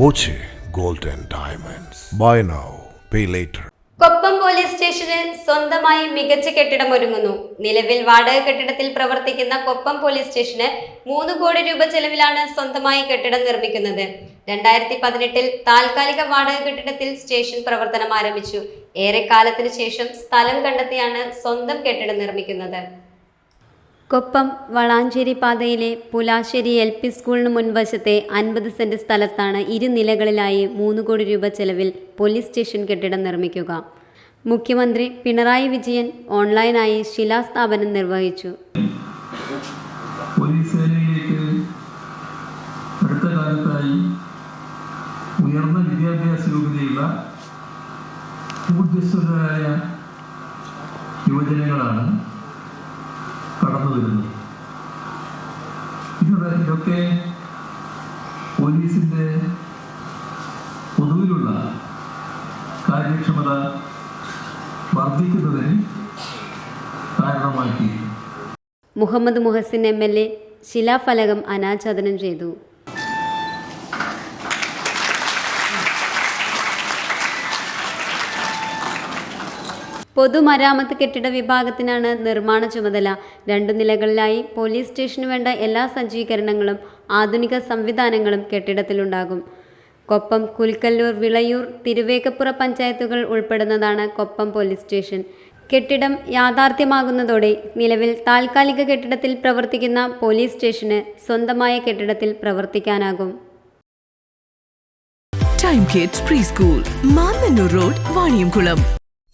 Boche golden diamonds. Buy now pay later Koppam police സ്റ്റേഷന് സ്വന്തമായി മികച്ച കെട്ടിടം ഒരുങ്ങുന്നു. നിലവിൽ വാടക കെട്ടിടത്തിൽ പ്രവർത്തിക്കുന്ന കൊപ്പം പോലീസ് സ്റ്റേഷന് മൂന്ന് കോടി രൂപ ചെലവിലാണ് സ്വന്തമായി കെട്ടിടം നിർമ്മിക്കുന്നത്. രണ്ടായിരത്തി പതിനെട്ടിൽ താൽക്കാലിക വാടക കെട്ടിടത്തിൽ സ്റ്റേഷൻ പ്രവർത്തനം ആരംഭിച്ചു. ഏറെക്കാലത്തിനു ശേഷം സ്ഥലം കണ്ടെത്തിയാണ് സ്വന്തം കെട്ടിടം നിർമ്മിക്കുന്നത്. കൊപ്പം വളാഞ്ചേരി പാതയിലെ പുലാശ്ശേരി എൽ പി സ്കൂളിന് മുൻവശത്തെ അൻപത് സെന്റ് സ്ഥലത്താണ് ഇരുനിലകളിലായി മൂന്ന് കോടി രൂപ ചെലവിൽ പോലീസ് സ്റ്റേഷൻ കെട്ടിടം നിർമ്മിക്കുക. മുഖ്യമന്ത്രി പിണറായി വിജയൻ ഓൺലൈനായി ശിലാസ്ഥാപനം നിർവഹിച്ചു. അടുത്ത ഉയർന്ന യുവജനങ്ങളാണ് കടന്നു വരുന്നത് ഇത് ഇതൊക്കെ പോലീസിന്റെ പൊതുവിലുള്ള കാര്യക്ഷമത വർദ്ധിക്കുന്നതിന് കാരണമാക്കി. Muhammad Muhsin M L A ശിലാഫലകം അനാച്ഛാദനം ചെയ്തു. പൊതുമരാമത്ത് കെട്ടിട വിഭാഗത്തിനാണ് നിർമ്മാണ ചുമതല. രണ്ടു നിലകളിലായി പോലീസ് സ്റ്റേഷന് വേണ്ട എല്ലാ സജ്ജീകരണങ്ങളും ആധുനിക സംവിധാനങ്ങളും കെട്ടിടത്തിലുണ്ടാകും. കൊപ്പം കുൽക്കല്ലൂർ വിളയൂർ തിരുവേക്കപ്പുറ പഞ്ചായത്തുകൾ ഉൾപ്പെടുന്നതാണ് കൊപ്പം പോലീസ് സ്റ്റേഷൻ. കെട്ടിടം യാഥാർത്ഥ്യമാകുന്നതോടെ നിലവിൽ താൽക്കാലിക കെട്ടിടത്തിൽ പ്രവർത്തിക്കുന്ന പോലീസ് സ്റ്റേഷന് സ്വന്തമായ കെട്ടിടത്തിൽ പ്രവർത്തിക്കാനാകും. Time kids pre school Mannanur road Vaniyamkulam